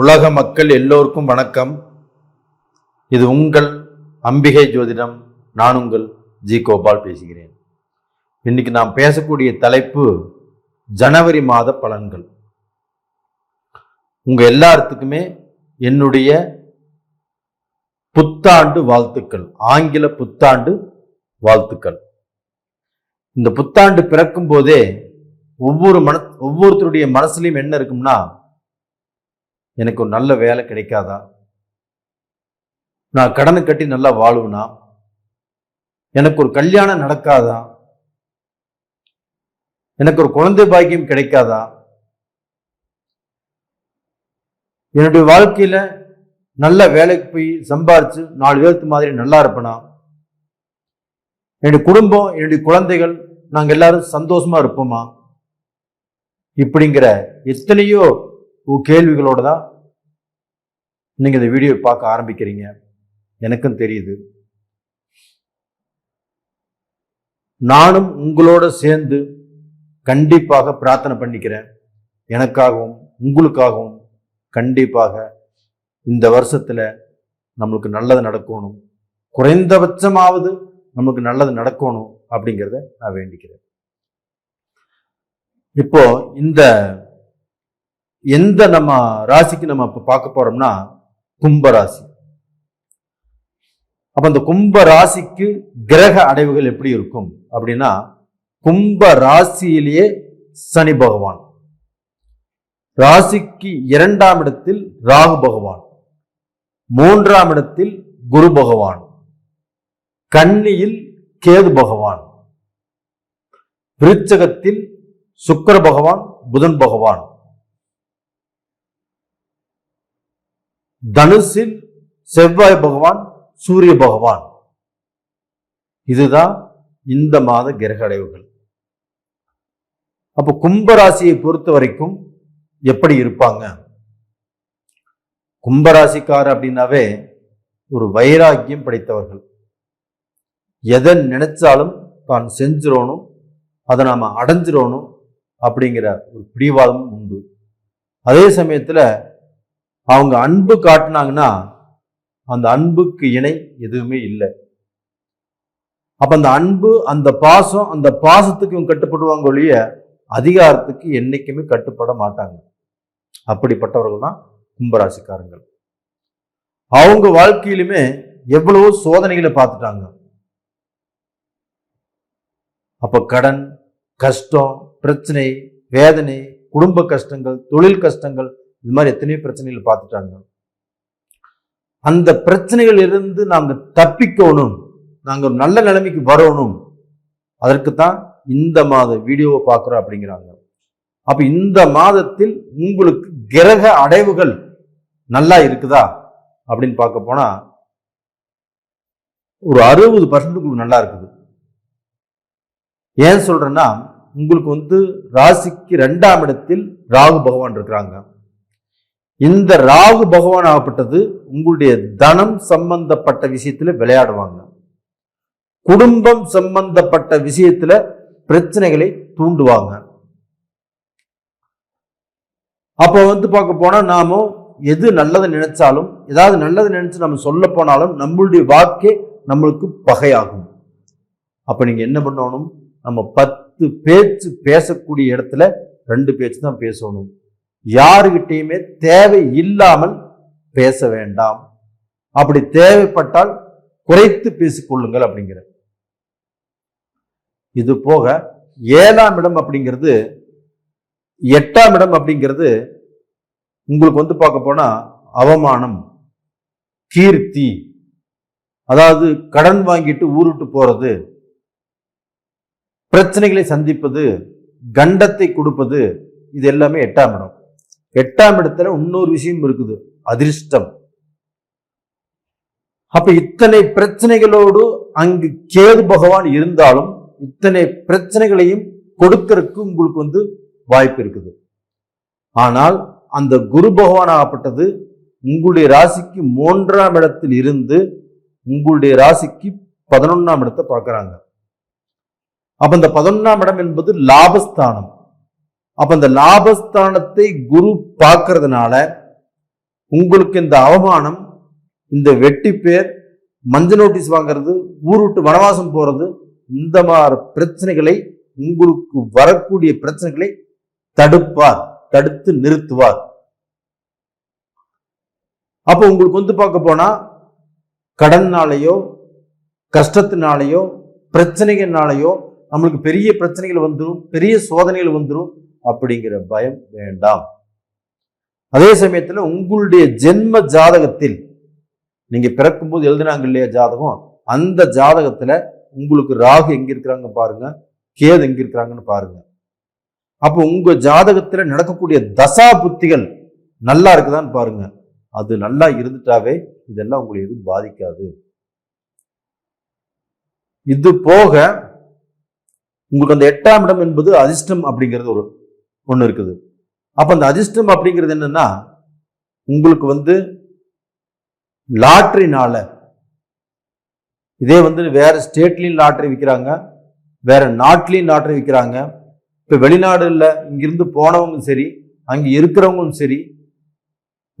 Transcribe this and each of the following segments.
உலக மக்கள் எல்லோருக்கும் வணக்கம். இது உங்கள் அம்பிகை ஜோதிடம். நான் உங்கள் ஜி கோபால் பேசுகிறேன். இன்னைக்கு நாம் பேசக்கூடிய தலைப்பு ஜனவரி மாத பலன்கள். உங்க எல்லாத்துக்குமே என்னுடைய புத்தாண்டு வாழ்த்துக்கள். ஆங்கில புத்தாண்டு வாழ்த்துக்கள். இந்த புத்தாண்டு பிறக்கும் போதே ஒவ்வொரு மன ஒவ்வொருத்தருடைய மனசுலையும் என்ன இருக்கும்னா எனக்கு ஒரு நல்ல வேலை கிடைக்காதா? நான் கடனை கட்டி நல்லா வாழுவனா? எனக்கு ஒரு கல்யாணம் நடக்காதா? எனக்கு ஒரு குழந்தை பாக்கியம் கிடைக்காதா? என்னுடைய வாழ்க்கையில நல்ல வேலைக்கு போய் சம்பாரிச்சு நாலு பேருக்கு மாதிரி நல்லா இருப்பனா? என்னுடைய குடும்பம் என்னுடைய குழந்தைகள் நாங்கள் எல்லாரும் சந்தோஷமா இருப்போமா? இப்படிங்கிற எத்தனையோ கேள்விகளோடு தான் நீங்கள் இந்த வீடியோ பார்க்க ஆரம்பிக்கிறீங்க. எனக்கும் தெரியுது. நானும் உங்களோட சேர்ந்து கண்டிப்பாக பிரார்த்தனை பண்ணிக்கிறேன். எனக்காகவும் உங்களுக்காகவும் கண்டிப்பாக இந்த வருஷத்தில் நம்மளுக்கு நல்லது நடக்கணும். குறைந்தபட்சமாவது நமக்கு நல்லது நடக்கணும் அப்படிங்கிறத நான் வேண்டிக்கிறேன். இப்போ இந்த எந்த நம்ம ராசிக்கு நம்ம இப்போ பார்க்க போறோம்னா கும்ப ராசி. அப்ப அந்த கும்ப ராசிக்கு கிரக அடைவுகள் எப்படி இருக்கும்? அப்படின்னா கும்ப ராசியிலேயே சனி பகவான். ராசிக்கு இரண்டாம் இடத்தில் ராகு பகவான். மூன்றாம் இடத்தில் குரு பகவான். கன்னியில் கேது பகவான். விருச்சகத்தில் சுக்கர பகவான் புதன் பகவான். தனுசில் செவ்வாய் பகவான் சூரிய பகவான். இதுதான் இந்த மாத கிரக அடைவுகள். அப்போ கும்பராசியை பொறுத்த வரைக்கும் எப்படி இருப்பாங்க? கும்பராசிக்கார் அப்படின்னாவே ஒரு வைராக்கியம் படைத்தவர்கள். எதை நினைச்சாலும் தான் செஞ்சிடணும் அதை நாம அடைஞ்சிடணும் அப்படிங்கிற ஒரு பிடிவாதமும் உண்டு. அதே சமயத்தில் அவங்க அன்பு காட்டினாங்கன்னா அந்த அன்புக்கு இணை எதுவுமே இல்லை. அப்ப அந்த அன்பு அந்த பாசம் அந்த பாசத்துக்கு இவங்க கட்டுப்படுவாங்க ஒழிய அதிகாரத்துக்கு என்னைக்குமே கட்டுப்பட மாட்டாங்க. அப்படிப்பட்டவர்கள் தான் கும்பராசிக்காரங்கள் அவங்க வாழ்க்கையிலுமே எவ்வளவோ சோதனைகளை பார்த்துட்டாங்க. அப்ப கடன் கஷ்டம் பிரச்சனை வேதனை குடும்ப கஷ்டங்கள் தொழில் கஷ்டங்கள் இது மாதிரி எத்தனையோ பிரச்சனைகள் பார்த்துட்டாங்க. அந்த பிரச்சனைகள் இருந்து நாங்கள் தப்பிக்கணும் நாங்கள் நல்ல நிலைமைக்கு வரணும். அதற்கு தான் இந்த மாத வீடியோவை பார்க்குறோம் அப்படிங்கிறாங்க. அப்போ இந்த மாதத்தில் உங்களுக்கு கிரக அடைவுகள் நல்லா இருக்குதா? அப்படின்னு பார்க்க போனால் ஒரு அறுபது பர்சன்ட் நல்லா இருக்குது. ஏன் சொல்கிறேன்னா உங்களுக்கு வந்து ராசிக்கு ரெண்டாம் இடத்தில் ராகு பகவான் இருக்கிறாங்க. இந்த ராகு பகவான் ஆகப்பட்டது உங்களுடைய தனம் சம்பந்தப்பட்ட விஷயத்துல விளையாடுவாங்க. குடும்பம் சம்பந்தப்பட்ட விஷயத்துல பிரச்சனைகளை தூண்டுவாங்க. அப்போ வந்து பார்க்க போனால் நாம எது நல்லது நினைச்சாலும் ஏதாவது நல்லது நினைச்சு நம்ம சொல்ல போனாலும் நம்மளுடைய வாக்கே நம்மளுக்கு பகையாகும். அப்போ நீங்கள் என்ன பண்ணணும்? நம்ம பத்து பேச்சு பேசக்கூடிய இடத்துல ரெண்டு பேச்சு தான் பேசணும். யாருக்கிட்டேயுமே தேவை இல்லாமல் பேச வேண்டாம். அப்படி தேவைப்பட்டால் குறைத்து பேசிக்கொள்ளுங்கள் அப்படிங்கிற. இது போக ஏழாம் இடம் அப்படிங்கிறது எட்டாம் இடம் அப்படிங்கிறது உங்களுக்கு வந்து பார்க்க போனா அவமானம் கீர்த்தி அதாவது கடன் வாங்கிட்டு ஊருட்டு போறது பிரச்சனைகளை சந்திப்பது கண்டத்தை கொடுப்பது இது எல்லாமே எட்டாம் இடம். எட்டாம் இடத்துல இன்னொரு விஷயம் இருக்குது. அதிர்ஷ்டம். அப்ப இத்தனை பிரச்சனைகளோடு அங்கு கேது பகவான் இருந்தாலும் இத்தனை பிரச்சனைகளையும் கொடுக்கறதுக்கு உங்களுக்கு வந்து வாய்ப்பு இருக்குது. ஆனால் அந்த குரு பகவான் ஆகப்பட்டது உங்களுடைய ராசிக்கு மூன்றாம் இடத்தில் இருந்து உங்களுடைய ராசிக்கு பதினொன்னாம் இடத்தை பார்க்கறாங்க. அப்ப இந்த பதினொன்னாம் இடம் என்பது லாபஸ்தானம். அப்ப இந்த லாபஸ்தானத்தை குரு பார்க்கறதுனால உங்களுக்கு இந்த அவமானம் இந்த வெட்டி பேர் மஞ்ச நோட்டீஸ் வாங்குறது ஊர் விட்டு வனவாசம் போறது இந்த மாதிரி பிரச்சனைகளை உங்களுக்கு வரக்கூடிய பிரச்சனைகளை தடுப்பார் தடுத்து நிறுத்துவார். அப்போ உங்களுக்கு வந்து பார்க்க போனா கடன்னாலேயோ கஷ்டத்தினாலேயோ பிரச்சனைகள்னாலேயோ நம்மளுக்கு பெரிய பிரச்சனைகள் வந்துடும் பெரிய சோதனைகள் வந்துடும் அப்படிங்கிற பயம் வேண்டாம். அதே சமயத்துல உங்களுடைய ஜென்ம ஜாதகத்தில் நீங்க பிறக்கும்போது எழுதினாங்க இல்லையா ஜாதகம்? அந்த ஜாதகத்துல உங்களுக்கு ராகு எங்க இருக்கிறாங்க பாருங்க கேது எங்க இருக்கிறாங்கன்னு பாருங்க. அப்போ உங்க ஜாதகத்துல நடக்கக்கூடிய தசா புத்திகள் நல்லா இருக்குதான்னு பாருங்க. அது நல்லா இருந்துட்டாவே இதெல்லாம் உங்களை எதுவும் பாதிக்காது. இது போக உங்களுக்கு அந்த எட்டாம் இடம் என்பது அதிர்ஷ்டம் அப்படிங்கிறது ஒரு ஒன்று இருக்குது. அப்போ அந்த அதிர்ஷ்டம் அப்படிங்கிறது என்னன்னா உங்களுக்கு வந்து லாட்ரினால இதே வந்து வேற ஸ்டேட்லேயும் லாட்ரி விற்கிறாங்க வேற நாட்டிலையும் லாட்ரி விற்கிறாங்க இப்போ வெளிநாடுல இங்கிருந்து போனவங்களும் சரி அங்கே இருக்கிறவங்களும் சரி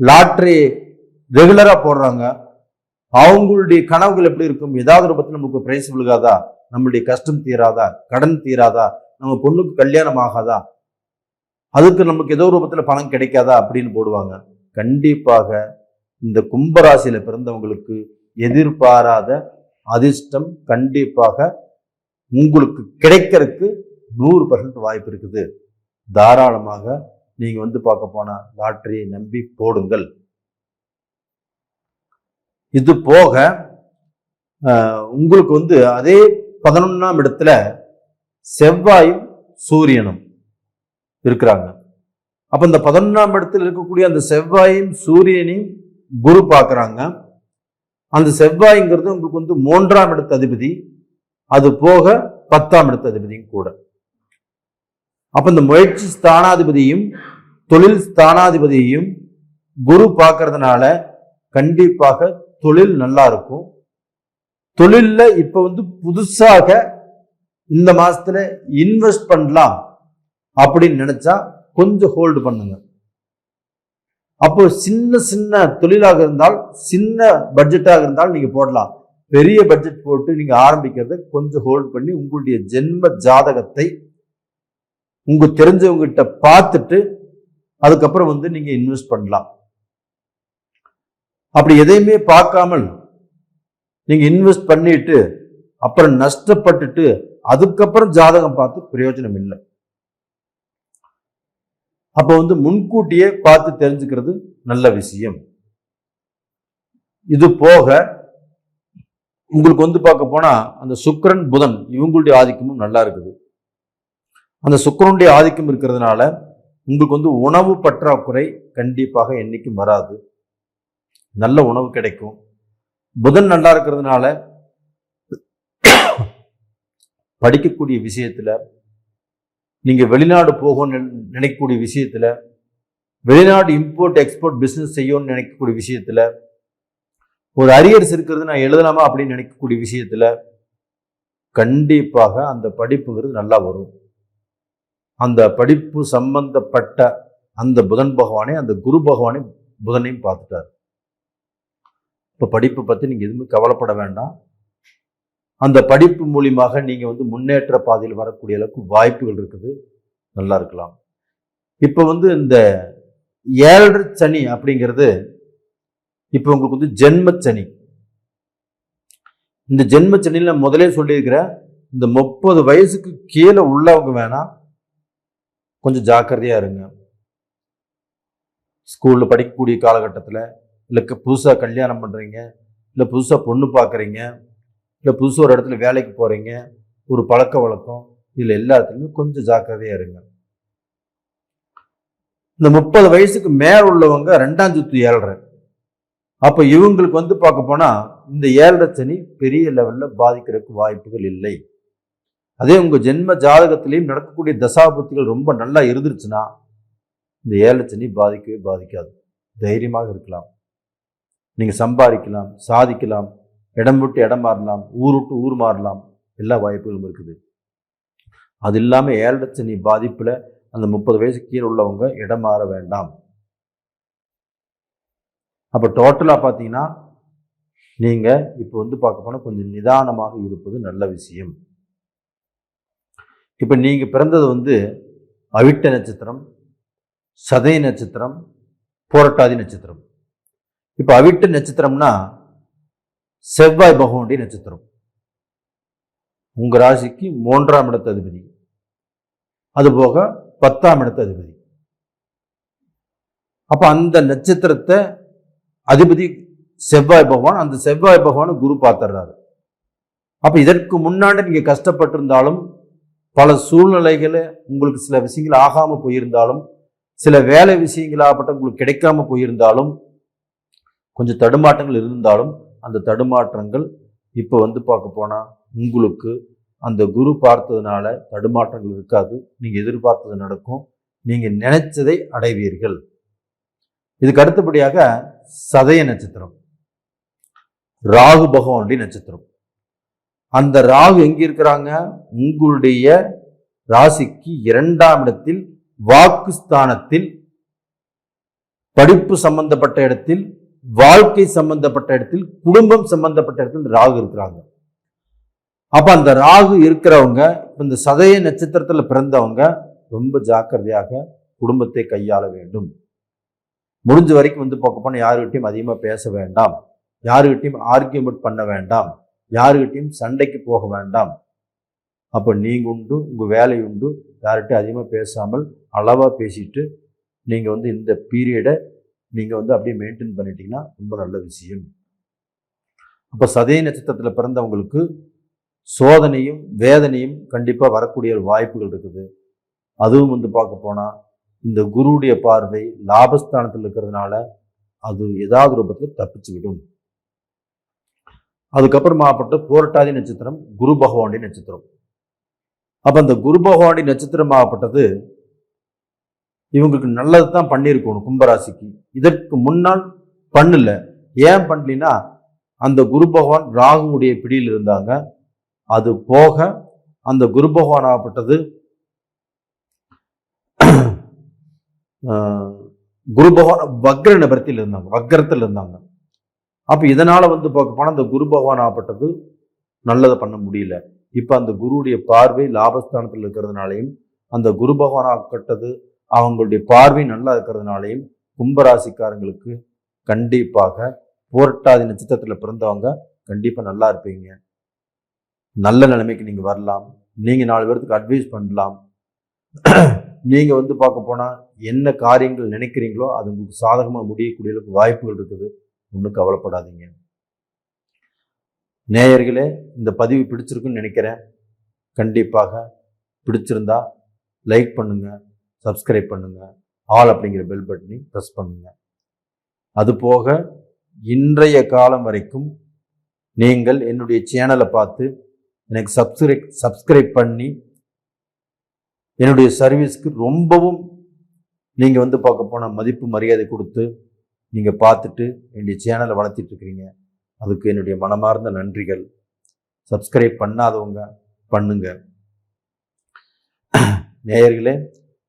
லாட்ரி ரெகுலராக போடுறாங்க. அவங்களுடைய கனவுகள் எப்படி இருக்கும்? ஏதாவது பற்றி நமக்கு பிரைஸ் விழுகாதா? நம்மளுடைய கஷ்டம் தீராதா? கடன் தீராதா? நம்ம பொண்ணுக்கு கல்யாணம் ஆகாதா? அதுக்கு நமக்கு ஏதோ ரூபத்தில் பணம் கிடைக்காதா அப்படின்னு போடுவாங்க. கண்டிப்பாக இந்த கும்பராசியில் பிறந்தவங்களுக்கு எதிர்பாராத அதிர்ஷ்டம் கண்டிப்பாக உங்களுக்கு கிடைக்கிறதுக்கு நூறு பர்சன்ட் வாய்ப்பு இருக்குது. தாராளமாக நீங்கள் வந்து பார்க்க போனால் லாட்டரியை நம்பி போடுங்கள். இது போக உங்களுக்கு வந்து அதே பதினொன்றாம் இடத்துல செவ்வாயும் சூரியனும். இருக்கிறாங்க. அப்போ இந்த பதினொன்றாம் இடத்தில் இருக்கக்கூடிய அந்த செவ்வாயும் சூரியனையும் குரு பார்க்குறாங்க. அந்த செவ்வாய்ங்கிறது உங்களுக்கு வந்து மூன்றாம் இடத்து அதிபதி அது போக பத்தாம் இடத்து அதிபதியும் கூட. அப்போ இந்த முயற்சி ஸ்தானாதிபதியும் தொழில் ஸ்தானாதிபதியையும் குரு பார்க்கறதுனால கண்டிப்பாக தொழில் நல்லா இருக்கும். தொழிலில் இப்போ வந்து புதுசாக இந்த மாதத்தில் இன்வெஸ்ட் பண்ணலாம். அப்படின்னு நினைச்சா கொஞ்சம் ஹோல்டு பண்ணுங்க. அப்போ சின்ன சின்ன தொழிலாக இருந்தால் சின்ன பட்ஜெட்டாக இருந்தால் நீங்க போடலாம். பெரிய பட்ஜெட் போட்டு நீங்க ஆரம்பிக்கிறத கொஞ்சம் ஹோல்ட் பண்ணி உங்களுடைய ஜென்ம ஜாதகத்தை உங்க தெரிஞ்சவங்ககிட்ட பார்த்துட்டு அதுக்கப்புறம் வந்து நீங்க இன்வெஸ்ட் பண்ணலாம். அப்படி எதையுமே பார்க்காமல் நீங்க இன்வெஸ்ட் பண்ணிட்டு அப்புறம் நஷ்டப்பட்டுட்டு அதுக்கப்புறம் ஜாதகம் பார்த்து பிரயோஜனம் இல்லை. அப்போ வந்து முன்கூட்டியே பார்த்து தெரிஞ்சுக்கிறது நல்ல விஷயம். இது போக உங்களுக்கு வந்து பார்க்க போனால் அந்த சுக்கரன் புதன் இவங்களுடைய ஆதிக்கமும் நல்லா இருக்குது. அந்த சுக்கரனுடைய ஆதிக்கம் இருக்கிறதுனால உங்களுக்கு வந்து உணவு பற்றாக்குறை கண்டிப்பாக என்றைக்கும் வராது. நல்ல உணவு கிடைக்கும். புதன் நல்லா இருக்கிறதுனால படிக்கக்கூடிய விஷயத்தில் நீங்கள் வெளிநாடு போகணும்னு நினை- நினைக்கக்கூடிய விஷயத்தில் வெளிநாடு இம்போர்ட் எக்ஸ்போர்ட் பிஸ்னஸ் செய்யணும்னு நினைக்கக்கூடிய விஷயத்தில் ஒரு அரியர்ஸ் இருக்கிறது நான் எழுதலாமா அப்படின்னு நினைக்கக்கூடிய விஷயத்தில் கண்டிப்பாக அந்த படிப்புங்கிறது நல்லா வரும். அந்த படிப்பு சம்பந்தப்பட்ட அந்த புதன் பகவானே அந்த குரு பகவானே புதனையும் பார்த்துட்டார். இப்போ படிப்பு பற்றி நீங்கள் எதுவுமே கவலைப்பட வேண்டாம். அந்த படிப்பு மூலியமாக நீங்கள் வந்து முன்னேற்ற பாதையில் வரக்கூடிய அளவுக்கு வாய்ப்புகள் இருக்குது. நல்லா இருக்கலாம். இப்போ வந்து இந்த ஏழரை சனி அப்படிங்கிறது இப்போ உங்களுக்கு வந்து ஜென்மச்சனி இந்த ஜென்மச்சனியில் நான் முதலே சொல்லியிருக்கிற இந்த முப்பது வயசுக்கு கீழே உள்ளவங்க வேணா கொஞ்சம் ஜாக்கிரதையாக இருங்க. ஸ்கூலில் படிக்கக்கூடிய காலகட்டத்தில் இல்லை புதுசாக கல்யாணம் பண்ணுறீங்க இல்லை புதுசாக பொண்ணு பார்க்குறீங்க இல்லை புதுசாக ஒரு இடத்துல வேலைக்கு போகிறீங்க ஒரு பழக்க வழக்கம் இதில் எல்லா இடத்துலையுமே கொஞ்சம் ஜாக்கிரதையாக இருங்க. இந்த முப்பது வயசுக்கு மேல் உள்ளவங்க ரெண்டாம் சுத்து ஏழரை அப்போ இவங்களுக்கு வந்து பார்க்க போனால் இந்த ஏழரை சனி பெரிய லெவலில் பாதிக்கிறதுக்கு வாய்ப்புகள் இல்லை. அதே உங்கள் ஜென்ம ஜாதகத்திலையும் நடக்கக்கூடிய தசாபத்திகள் ரொம்ப நல்லா இருந்துருச்சுன்னா இந்த ஏழரை சனி பாதிக்கவே பாதிக்காது. தைரியமாக இருக்கலாம். நீங்கள் சம்பாதிக்கலாம் சாதிக்கலாம் இடம் விட்டு இடம் மாறலாம் ஊர் விட்டு ஊர் மாறலாம் எல்லா வாய்ப்புகளும் இருக்குது. அது இல்லாமல் ஏழரை பாதிப்பில் அந்த முப்பது வயசு கீழே உள்ளவங்க இடம் மாற வேண்டாம். அப்போ டோட்டலாக பார்த்தீங்கன்னா நீங்கள் இப்போ வந்து பார்க்க போனால் கொஞ்சம் நிதானமாக இருப்பது நல்ல விஷயம். இப்போ நீங்கள் பிறந்தது வந்து அவிட்ட நட்சத்திரம் சதய நட்சத்திரம் போரட்டாதி நட்சத்திரம். இப்போ அவிட்ட நட்சத்திரம்னா செவ்வாய் பகவானுடைய நட்சத்திரம். உங்கள் ராசிக்கு மூன்றாம் இடத்து அதிபதி. அதுபோக பத்தாம் இடத்து அதிபதி. அப்போ அந்த நட்சத்திரத்தை அதிபதி செவ்வாய் பகவான் அந்த செவ்வாய் பகவான் குரு பார்த்துடுறாரு. அப்போ இதற்கு முன்னாடி நீங்கள் கஷ்டப்பட்டிருந்தாலும் பல சூழ்நிலைகளை உங்களுக்கு சில விஷயங்கள் ஆகாமல் போயிருந்தாலும் சில வேலை விஷயங்களாகப்பட்ட உங்களுக்கு கிடைக்காம போயிருந்தாலும் கொஞ்சம் தடுமாற்றங்கள் இருந்தாலும் அந்த தடுமாற்றங்கள் இப்போ வந்து பார்க்க போனால் உங்களுக்கு அந்த குரு பார்த்ததுனால தடுமாற்றங்கள் இருக்காது. நீங்கள் எதிர்பார்த்தது நடக்கும். நீங்கள் நினைச்சதை அடைவீர்கள். இதுக்கு அடுத்தபடியாக சதய நட்சத்திரம். ராகு பகவானுடைய நட்சத்திரம். அந்த ராகு எங்க இருக்கிறாங்க? உங்களுடைய ராசிக்கு இரண்டாம் இடத்தில் வாக்கு ஸ்தானத்தில் படிப்பு சம்பந்தப்பட்ட இடத்தில் வாழ்க்கை சம்பந்தப்பட்ட இடத்தில் குடும்பம் சம்பந்தப்பட்ட இடத்தில் ராகு இருக்கிறாங்க. அப்போ அந்த ராகு இருக்கிறவங்க இந்த சதய நட்சத்திரத்தில் பிறந்தவங்க ரொம்ப ஜாக்கிரதையாக குடும்பத்தை கையாள வேண்டும். முடிஞ்ச வரைக்கும் வந்து பார்க்க போனால் யாருக்கிட்டையும் அதிகமாக பேச வேண்டாம். யாருக்கிட்டையும் ஆர்கியூமெண்ட் பண்ண வேண்டாம். யாருக்கிட்டையும் சண்டைக்கு போக வேண்டாம். அப்போ நீங்கள் உண்டு உங்கள் வேலை உண்டு. யார்கிட்டையும் அதிகமாக பேசாமல் அளவாக பேசிட்டு நீங்கள் வந்து இந்த பீரியடை நீங்கள் வந்து அப்படியே மெயின்டைன் பண்ணிட்டீங்கன்னா ரொம்ப நல்ல விஷயம். அப்போ சதய நட்சத்திரத்தில் பிறந்தவங்களுக்கு சோதனையும் வேதனையும் கண்டிப்பாக வரக்கூடிய ஒரு வாய்ப்புகள் இருக்குது. அதுவும் வந்து பார்க்க போனால் இந்த குருவுடைய பார்வை லாபஸ்தானத்தில் இருக்கிறதுனால அது ஏதாவது ரூபத்தில் தப்பிச்சு விடும் அதுக்கப்புறமாப்பட்ட போரட்டாதி நட்சத்திரம் குரு பகவானுடைய நட்சத்திரம். அப்போ அந்த குரு பகவானுடைய நட்சத்திரமாகப்பட்டது இவங்களுக்கு நல்லது தான் பண்ணியிருக்கணும் கும்பராசிக்கு. இதற்கு முன்னால் பண்ணல. ஏன் பண்ணலினா அந்த குரு பகவான் ராகுவுடைய பிடியில் இருந்தாங்க. அது போக அந்த குரு பகவான் ஆகப்பட்டது குரு பகவான் வக்ர நிபரத்தில் இருந்தாங்க. வக்ரத்தில் இருந்தாங்க. அப்போ இதனால் வந்து பார்க்க போனால் அந்த குரு பகவான் ஆகப்பட்டது நல்லதை பண்ண முடியல. இப்போ அந்த குருவுடைய பார்வை லாபஸ்தானத்தில் இருக்கிறதுனாலையும் அந்த குரு பகவான் ஆகப்பட்டது அவங்களுடைய பார்வை நல்லா இருக்கிறதுனாலையும் கும்பராசிக்காரங்களுக்கு கண்டிப்பாக போரட்டாதி நட்சத்திரத்தில் பிறந்தவங்க கண்டிப்பாக நல்லா இருப்பீங்க. நல்ல நிலைமைக்கு நீங்கள் வரலாம். நீங்கள் நாலு பேர்த்துக்கு அட்வைஸ் பண்ணலாம். நீங்கள் வந்து பார்க்க போனால் என்ன காரியங்கள் நினைக்கிறீங்களோ அது உங்களுக்கு சாதகமாக முடியக்கூடிய அளவுக்கு வாய்ப்புகள் இருக்குது. ஒன்றும் கவலைப்படாதீங்க. நேயர்களே இந்த பதிவு பிடிச்சிருக்குன்னு நினைக்கிறேன். கண்டிப்பாக பிடிச்சிருந்தா லைக் பண்ணுங்கள் சப்ஸ்கிரைப் பண்ணுங்கள் ஆல் அப்படிங்கிற பெல் பட்டனையும் ப்ரெஸ் பண்ணுங்கள் அதுபோக இன்றைய காலம் வரைக்கும் நீங்கள் என்னுடைய சேனலை பார்த்து எனக்கு சப்ஸ்கிரைப் சப்ஸ்கிரைப் பண்ணி என்னுடைய சர்வீஸ்க்கு ரொம்பவும் நீங்கள் வந்து பார்க்க போன மதிப்பு மரியாதை கொடுத்து நீங்கள் பார்த்துட்டு என்னுடைய சேனலை வளர்த்திட்ருக்கிறீங்க அதுக்கு என்னுடைய மனமார்ந்த நன்றிகள். சப்ஸ்கிரைப் பண்ணாதவங்க பண்ணுங்க. நேயர்களே